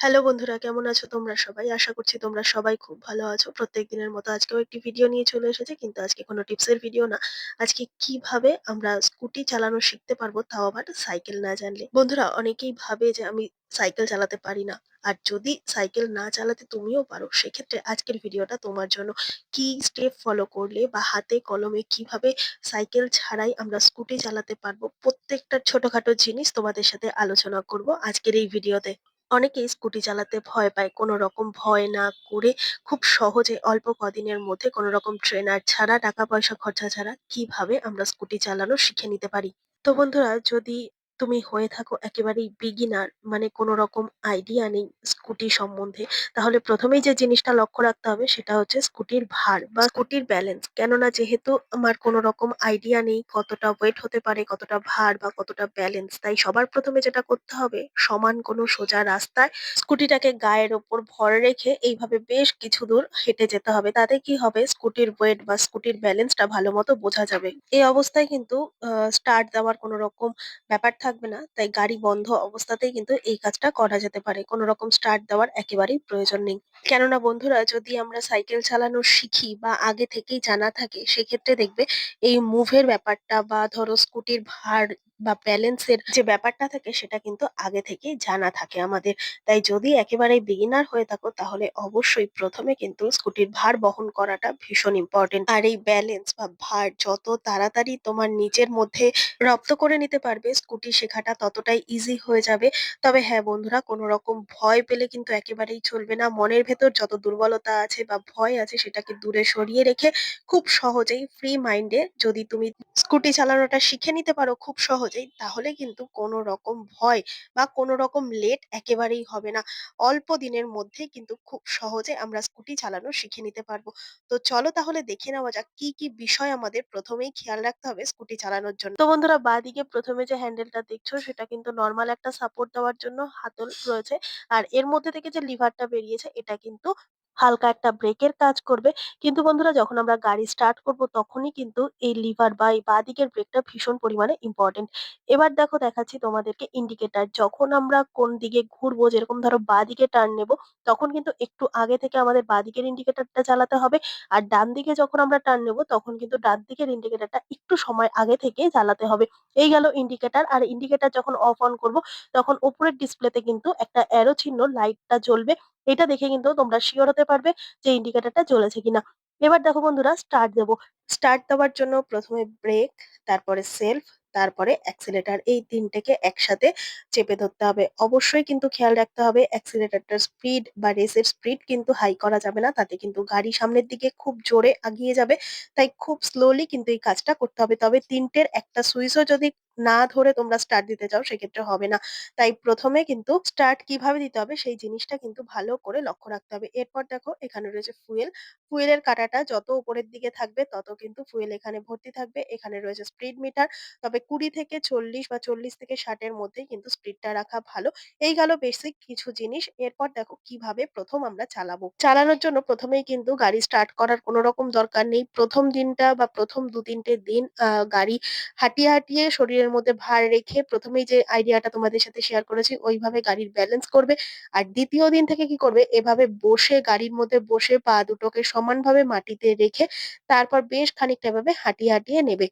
Hello বন্ধুরা, কেমন আছো তোমরা সবাই? আশা করছি তোমরা সবাই খুব ভালো আছো। প্রত্যেক দিনের মতো আজকেও একটি ভিডিও নিয়ে চলে এসেছে, কিন্তু আজকে কোনো টিপসের ভিডিও না। আজকে কীভাবে আমরা স্কুটি চালানো শিখতে পারব তাও আবার সাইকেল না জানলে। বন্ধুরা, অনেকেই ভাবে যে আমি সাইকেল চালাতে পারি না। আর যদি সাইকেল না চালাতে তুমিও পারো, সেক্ষেত্রে আজকের ভিডিওটা তোমার জন্য। কি স্টেপ ফলো করলে বা হাতে কলমে কীভাবে সাইকেল ছাড়াই আমরা স্কুটি চালাতে পারব, প্রত্যেকটা ছোটখাটো জিনিস তোমাদের সাথে আলোচনা করব আজকের এই ভিডিওতে। অনেকেই স্কুটি চালাতে ভয় পায়। কোনো রকম ভয় না করে খুব সহজে অল্প কদিনের মধ্যে কোনো রকম ট্রেনার ছাড়া, টাকা পয়সা খরচা ছাড়া কীভাবে আমরা স্কুটি চালানো শিখে নিতে পারি। তো বন্ধুরা যদি তুমি হয়ে থাকো একেবারেই বিগিনার মানে কোনো রকম আইডিয়া নেই স্কুটি সম্বন্ধে, তাহলে প্রথমেই যে জিনিসটা লক্ষ্য রাখতে হবে সেটা হচ্ছে স্কুটির ভার বা স্কুটির ব্যালেন্স। কেননা যেহেতু আমার কোনো রকম আইডিয়া নেই কতটা ওয়েট হতে পারে, কতটা ভার বা কতটা ব্যালেন্স। তাই সবার প্রথমে যেটা করতে হবে সমান কোনো সোজা রাস্তায় স্কুটিটাকে গায়ের ওপর ভর রেখে এইভাবে বেশ কিছু দূর হেঁটে যেতে হবে। তাতে কি হবে স্কুটির ওয়েট বা স্কুটির ব্যালেন্সটা ভালো মতো বোঝা যাবে। এই অবস্থায় কিন্তু স্টার্ট দেওয়ার কোনো রকম ব্যাপার থাকবে না। তাই গাড়ি বন্ধ অবস্থাতেই কিন্তু এই কাজটা করা যেতে পারে। কোনো রকম স্টার্ট দেওয়ার একেবারেই প্রয়োজন নেই। কেননা বন্ধুরা, যদি আমরা সাইকেল চালানো শিখি বা আগে থেকেই জানা থাকে, সেক্ষেত্রে দেখবে এই মুভের ব্যাপারটা বা ধরো স্কুটির ভার বা ব্যালেন্সের যে ব্যাপারটা থাকে সেটা কিন্তু আগে থেকেই জানা থাকে আমাদের। তাই যদি একেবারেই বিগিনার হয়ে থাকো তাহলে অবশ্যই প্রথমে কিন্তু স্কুটির ভার বহন করাটা ভীষণ ইম্পর্টেন্ট। আর এই ব্যালেন্স বা ভার যত তাড়াতাড়ি তোমার নিজের মধ্যে রপ্ত করে নিতে পারবে স্কুটি শেখাটা ততটাই ইজি হয়ে যাবে। তবে হ্যাঁ বন্ধুরা কোনো রকম ভয় পেলে কিন্তু একেবারেই চলবে না। মনের ভেতর যত দুর্বলতা আছে বা ভয় আছে সেটাকে দূরে সরিয়ে রেখে খুব সহজেই ফ্রি মাইন্ডে যদি তুমি স্কুটি চালানোটা শিখে নিতে পারো, খুব সহজেই তাহলে কিন্তু কোনো রকম ভয় বা কোনো রকম লেট একেবারেই হবে না। অল্প দিনের মধ্যেই কিন্তু খুব সহজে আমরা স্কুটি চালানো শিখে নিতে পারব। তো চলো তাহলে দেখে নেওয়া যাক কি, কি বিষয় আমাদের প্রথমেই খেয়াল রাখতে হবে স্কুটি চালানোর জন্য। তো বন্ধুরা বাঁদিকে প্রথমে যে হ্যান্ডেলটা দেখছ সেটা কিন্তু নরমাল একটা সাপোর্ট দেওয়ার জন্য হাতল রয়েছে। আর এর মধ্যে থেকে যে লিভারটা বেরিয়েছে এটা কিন্তু হালকা একটা ব্রেকের কাজ করবে। কিন্তু বন্ধুরা, যখন আমরা গাড়ি স্টার্ট করব, তখনই কিন্তু এই লিভার বা এই বাঁদিকের ব্রেকটা ভীষণ পরিমাণে ইম্পোর্টেন্ট। এবার দেখো, দেখাচ্ছি তোমাদেরকে ইন্ডিকেটার যখন আমরা কোন দিকে ঘুরবো, যেরকম ধরো বাঁদিকে টার্ন নেব, তখন কিন্তু একটু আগে থেকে আমাদের বাঁদিকের ইন্ডিকেটরটা চালাতে হবে। আর ডান দিকে যখন আমরা টার্ন নেব, তখন কিন্তু ডান দিকের ইন্ডিকেটরটা একটু সময় আগে থেকে চালাতে হবে। এই গেল ইন্ডিকেটার আর ইন্ডিকেটার যখন অফ অন করব, তখন উপরের ডিসপ্লেতে কিন্তু একটা অ্যারো চিহ্ন লাইটটা জ্বলবে। এটা দেখে কিন্তু তোমরা শিওর হতে পারবে যে ইন্ডিকেটরটা জ্বলেছে কিনা। এবার দেখো বন্ধুরা স্টার্ট দেব। স্টার্ট দেওয়ার জন্য প্রথমে ব্রেক, তারপরে সেলফ, তারপরে অ্যাক্সিলেটর এই ৩ টেকে একসাথে চেপে ধরতে হবে। অবশ্যই কিন্তু খেয়াল রাখতে হবে অ্যাক্সিলেটরটার স্পিড বা রেসের স্পিড কিন্তু হাই করা যাবে না। তাতে কিন্তু গাড়ি সামনের দিকে খুব জোরে আগিয়ে যাবে। তাই খুব স্লোলি কিন্তু এই কাজটা করতে হবে। তবে ৩ টের একটা সুইচও যদি না ধরে তোমরা স্টার্ট দিতে চাও সেক্ষেত্রে হবে না। তাই প্রথমে কিন্তু স্টার্ট কীভাবে দিতে হবে সেই জিনিসটা কিন্তু ভালো করে লক্ষ্য রাখতে হবে। এরপর দেখো এখানে রয়েছে ফুয়েল। ফুয়েলের কাটাটা যত উপরের দিকে থাকবে তত কিন্তু ফুয়েল এখানে ভর্তি থাকবে। এখানে রয়েছে স্পিড মিটার। তবে ২০ থেকে ৪০ বা ৪০ থেকে ৬০ এর মধ্যেই কিন্তু স্পিডটা রাখা ভালো। এই গেল বেসিক কিছু জিনিস। এরপর দেখো কীভাবে প্রথম আমরা চালাবো। চালানোর জন্য প্রথমেই কিন্তু গাড়ি স্টার্ট করার কোনো রকম দরকার নেই। প্রথম দিনটা বা প্রথম দু তিনটে দিন গাড়ি হাঁটিয়ে, হাঁটিয়ে শরীরের মধ্যে ভার রেখে প্রথমেই যে আইডিয়াটা তোমাদের সাথে শেয়ার করেছি ওইভাবে গাড়ির ব্যালেন্স করবে। আর দ্বিতীয় দিন থেকে কি করবে এভাবে বসে গাড়ির মধ্যে বসে পা দুটোকে সমানভাবে মাটিতে রেখে তারপর বেশ খানিকটা এভাবে হাঁটিয়ে, হাঁটিয়ে নেবে।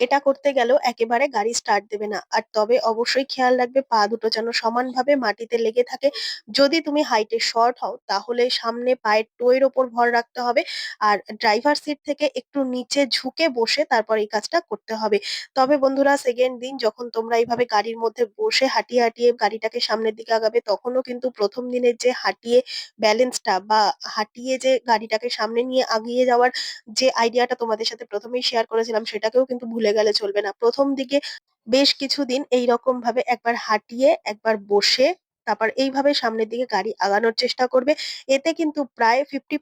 এটা করতে গেলেও একেবারে গাড়ি স্টার্ট দেবে না। আর তবে অবশ্যই খেয়াল রাখবে পা দুটো যেন সমানভাবে মাটিতে লেগে থাকে। যদি তুমি হাইট শর্ট হও তাহলে সামনে পায়ের টো এর ওপর ভর রাখতে হবে। আর ড্রাইভার সিট থেকে একটু নিচে ঝুঁকে বসে তারপর এই কাজটা করতে হবে। তবে বন্ধুরা সেকেন্ড দিন যখন তোমরা এইভাবে গাড়ির মধ্যে বসে হাঁটিয়ে, হাঁটিয়ে গাড়িটাকে সামনের দিকে আগাবে তখনও কিন্তু প্রথম দিনের যে হাঁটিয়ে ব্যালেন্সটা বা হাঁটিয়ে যে গাড়িটাকে সামনে নিয়ে আগিয়ে যাওয়ার যে আইডিয়াটা তোমাদের সাথে প্রথমেই শেয়ার করেছিলাম সেটাকেও কিন্তু ভুলে গেলে চলবে না। প্রথম দিকে বেশ কিছুদিন এইরকম ভাবে একবার হাঁটিয়ে, একবার বসে তারপর এইভাবে সামনের দিকে গাড়ি আগানোর চেষ্টা করবে। এতে কিন্তু প্রায় 50%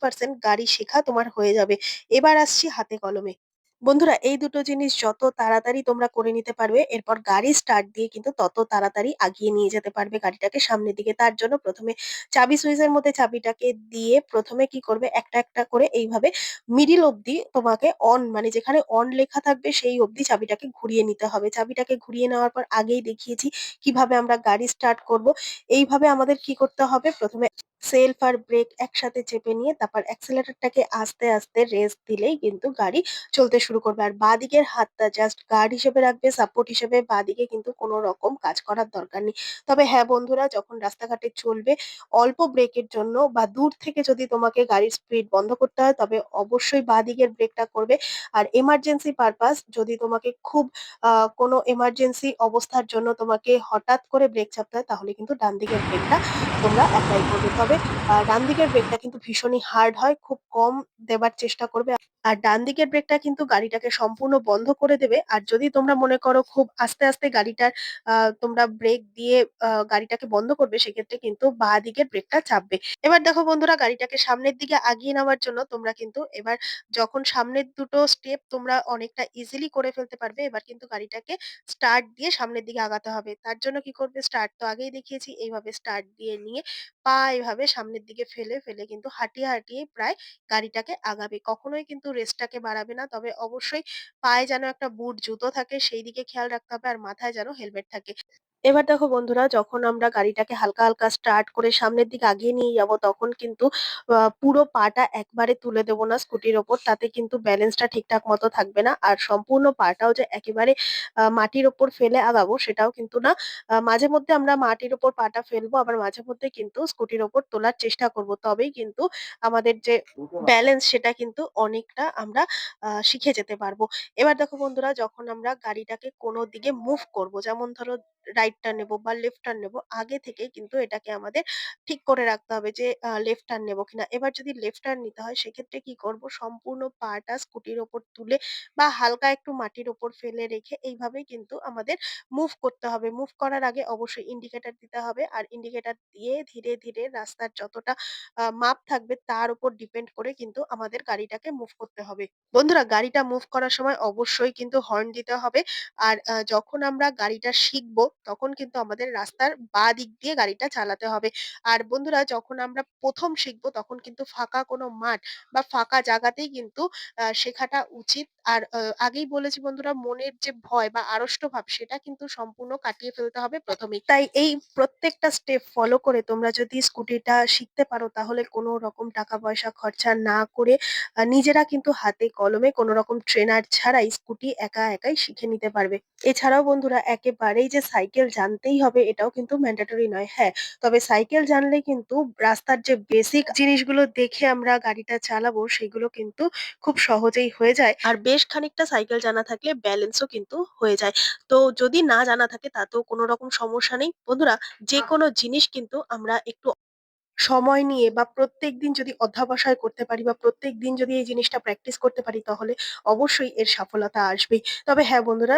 গাড়ি শেখা তোমার হয়ে যাবে। এবার আসছি হাতে কলমে। বন্ধুরা এই দুটো জিনিস যত তাড়াতাড়ি তোমরা করে নিতে পারবে এরপর গাড়ি স্টার্ট দিয়ে কিন্তু তত তাড়াতাড়ি আগিয়ে নিয়ে যেতে পারবে গাড়িটাকে সামনের দিকে। তার জন্য ১ম এ চাবি সুইচের মধ্যে চাবিটাকে দিয়ে ১ম এ কি করবে একটা, একটা করে এইভাবে মিডল অব্দি তোমাকে অন মানে যেখানে অন লেখা থাকবে সেই অব্দি চাবিটাকে ঘুরিয়ে নিতে হবে। চাবিটাকে ঘুরিয়ে নেওয়ার পর আগেই দেখিয়েছি কীভাবে আমরা গাড়ি স্টার্ট করব। এইভাবে আমাদের কি করতে হবে ১ম এ সেলফ আর ব্রেক একসাথে চেপে নিয়ে তারপর অ্যাক্সেলেরেটরটাকে আস্তে, আস্তে রেস্ট দিলেই কিন্তু গাড়ি চলতে শুরু করবে। আর বাঁদিকের হাতটা জাস্ট গার্ড হিসেবে রাখবে, সাপোর্ট হিসেবে। বাঁদিকে কিন্তু কোনো রকম কাজ করার দরকার নেই। তবে হ্যাঁ বন্ধুরা যখন রাস্তাঘাটে চলবে অল্প ব্রেকের জন্য বা দূর থেকে যদি তোমাকে গাড়ির স্পিড বন্ধ করতে হয় তবে অবশ্যই বাঁদিকের ব্রেকটা করবে। আর এমার্জেন্সি পারপাস যদি তোমাকে খুব কোনো এমার্জেন্সি অবস্থার জন্য তোমাকে হঠাৎ করে ব্রেক চাপতে হয় তাহলে কিন্তু ডান দিকের ব্রেকটা তোমরা এপ্লাই করবে। তবে আর ডান দিকের ব্রেকটা কিন্তু ভীষণই হার্ড হয়। খুব কম দেবার চেষ্টা করবে। আর ডান দিকের ব্রেকটা কিন্তু গাড়িটাকে সম্পূর্ণ বন্ধ করে দেবে। আর যদি তোমরা মনে করো খুব আস্তে, আস্তে গাড়িটার তোমরা ব্রেক দিয়ে গাড়িটাকে বন্ধ করবে সেক্ষেত্রে কিন্তু বাঁ দিকের ব্রেকটা চাপবে। এবার দেখো বন্ধুরা গাড়িটাকে সামনের দিকে আগিয়ে নেওয়ার জন্য তোমরা কিন্তু এবার যখন সামনের দুটো স্টেপ তোমরা অনেকটা ইজিলি করে ফেলতে পারবে। এবার কিন্তু গাড়িটাকে স্টার্ট দিয়ে সামনের দিকে আগাতে হবে। তার জন্য কি করবে স্টার্ট তো আগেই দেখিয়েছি। এইভাবে স্টার্ট দিয়ে নিয়ে পা এভাবে সামনের দিকে ফেলে, ফেলে কিন্তু হাঁটিয়ে, হাঁটিয়ে প্রায় গাড়িটাকে আগাবে। কখনোই কিন্তু রেসটাকে বাড়াবে না। তবে অবশ্যই পায়ে যেন একটা বুট, জুতো থাকে সেই দিকে খেয়াল রাখতে হবে আর মাথায় যেন হেলমেট থাকে। এবার দেখো বন্ধুরা যখন আমরা গাড়িটাকে হালকা, হালকা স্টার্ট করে সামনের দিকে আগিয়ে নিয়ে যাব তখন কিন্তু পুরো পাটা একবারে তুলে দেব না স্কুটির ওপর। তাতে কিন্তু ব্যালেন্সটা ঠিকঠাক মতো থাকবে না। আর সম্পূর্ণ পাটাও যে একেবারে মাটির ওপর ফেলে আগাবো সেটাও কিন্তু না। মাঝে মধ্যে আমরা মাটির ওপর পাটা ফেলব আবার মাঝে মধ্যে কিন্তু স্কুটির ওপর তোলার চেষ্টা করব। তবেই কিন্তু আমাদের যে ব্যালেন্স সেটা কিন্তু অনেকটা আমরা শিখে যেতে পারব। এবার দেখো বন্ধুরা যখন আমরা গাড়িটাকে কোনো দিকে মুভ করব যেমন ধরো রাইট টার্ন নেব বা লেফট টার্ন নেব আগে থেকেই কিন্তু এটাকে আমাদের ঠিক করে রাখতে হবে যে লেফট টার্ন নেব কিনা। এবার যদি লেফট টার্ন নিতে হয় সেক্ষেত্রে কি করব সম্পূর্ণ পাটা স্কুটির ওপর তুলে বা হালকা একটু মাটির ওপর ফেলে রেখে এইভাবেই কিন্তু আমাদের মুভ করতে হবে। মুভ করার আগে অবশ্যই ইন্ডিকেটর দিতে হবে। আর ইন্ডিকেটর দিয়ে ধীরে, ধীরে রাস্তার যতটা মাপ থাকবে তার উপর ডিপেন্ড করে কিন্তু আমাদের গাড়িটাকে মুভ করতে হবে। বন্ধুরা গাড়িটা মুভ করার সময় অবশ্যই কিন্তু হর্ন দিতে হবে। আর যখন আমরা গাড়িটা শিখব তখন কিন্তু আমাদের রাস্তার বাঁ দিক দিয়ে গাড়িটা চালাতে হবে। আর বন্ধুরা, যখন আমরা প্রথম শিখব, তখন কিন্তু ফাঁকা কোনো মাঠ বা ফাঁকা জায়গাতেই কিন্তু, আ শেখাটা উচিত। আর, আ, আগেই বলেছি বন্ধুরা, মনের যে ভয় বা আড়ষ্ট ভাব, সেটা কিন্তু সম্পূর্ণ কাটিয়ে ফেলতে হবে ১ম এই। তাই এই প্রত্যেকটা স্টেপ ফলো করে তোমরা যদি স্কুটিটা শিখতে পারো, তাহলে কোনো রকম টাকা পয়সা খরচা না করে নিজেরা কিন্তু হাতে কলমে কোনো রকম ট্রেনার ছাড়াই স্কুটি একা একাই শিখে নিতে পারবে। এছাড়াও বন্ধুরা, একেবারেই যে সাইকেল জানতেই হবে এটাও কিন্তু ম্যান্ডেটরি নয়। হ্যাঁ, তবে সাইকেল জানলে কিন্তু রাস্তার যে বেসিক জিনিসগুলো দেখে আমরা গাড়িটা চালাবো সেগুলো কিন্তু খুব সহজেই হয়ে যায়। আর বেশ খানিকটা সাইকেল জানা থাকলে ব্যালেন্সও কিন্তু হয়ে যায়। তো যদি না জানা থাকে তাতেও কোনো রকম সমস্যা নেই। বন্ধুরা যে কোনো জিনিস কিন্তু আমরা একটু সময় নিয়ে বা প্রত্যেকদিন যদি অধ্যবসায় করতে পারি বা প্রত্যেকদিন যদি এই জিনিসটা প্র্যাকটিস করতে পারি তাহলে অবশ্যই এর সফলতা আসবেই। তবে হ্যাঁ বন্ধুরা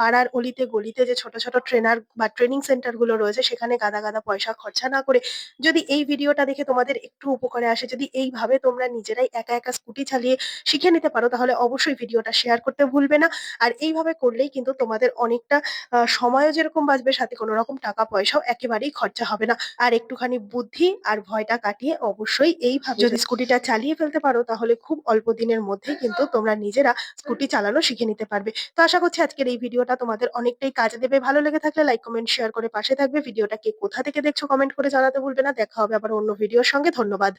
পাড়ার অলিতে গলিতে যে ছোট, ছোট ট্রেনার বা ট্রেনিং সেন্টারগুলো রয়েছে সেখানে গাদা, গাদা পয়সা খরচা না করে যদি এই ভিডিওটা দেখে তোমাদের একটু উপকারে আসে, যদি এইভাবে তোমরা নিজেরাই একা, একা স্কুটি চালিয়ে শিখে নিতে পারো তাহলে অবশ্যই ভিডিওটা শেয়ার করতে ভুলবে না। আর এইভাবে করলেই কিন্তু তোমাদের অনেকটা সময়ও যেরকম বাঁচবে সাথে কোনো রকম টাকা পয়সাও একেবারেই খরচা হবে না। আর একটুখানি বুদ্ধি আর ভয়টা কাটিয়ে অবশ্যই এইভাবে যদি স্কুটিটা চালিয়ে ফেলতে পারো তাহলে খুব অল্প দিনের মধ্যেই কিন্তু তোমরা নিজেরা স্কুটি চালানো শিখে নিতে পারবে। তো আশা করছি আজকের এই ভিডিওটা তোমাদের অনেকটাই কাজে দেবে। ভালো লেগে থাকলে লাইক, কমেন্ট, শেয়ার করে পাশে থাকবে। ভিডিওটা কে কোথা থেকে দেখছ কমেন্ট করে জানাতে ভুলবে না। দেখা হবে আবার অন্য ভিডিওর সঙ্গে। ধন্যবাদ।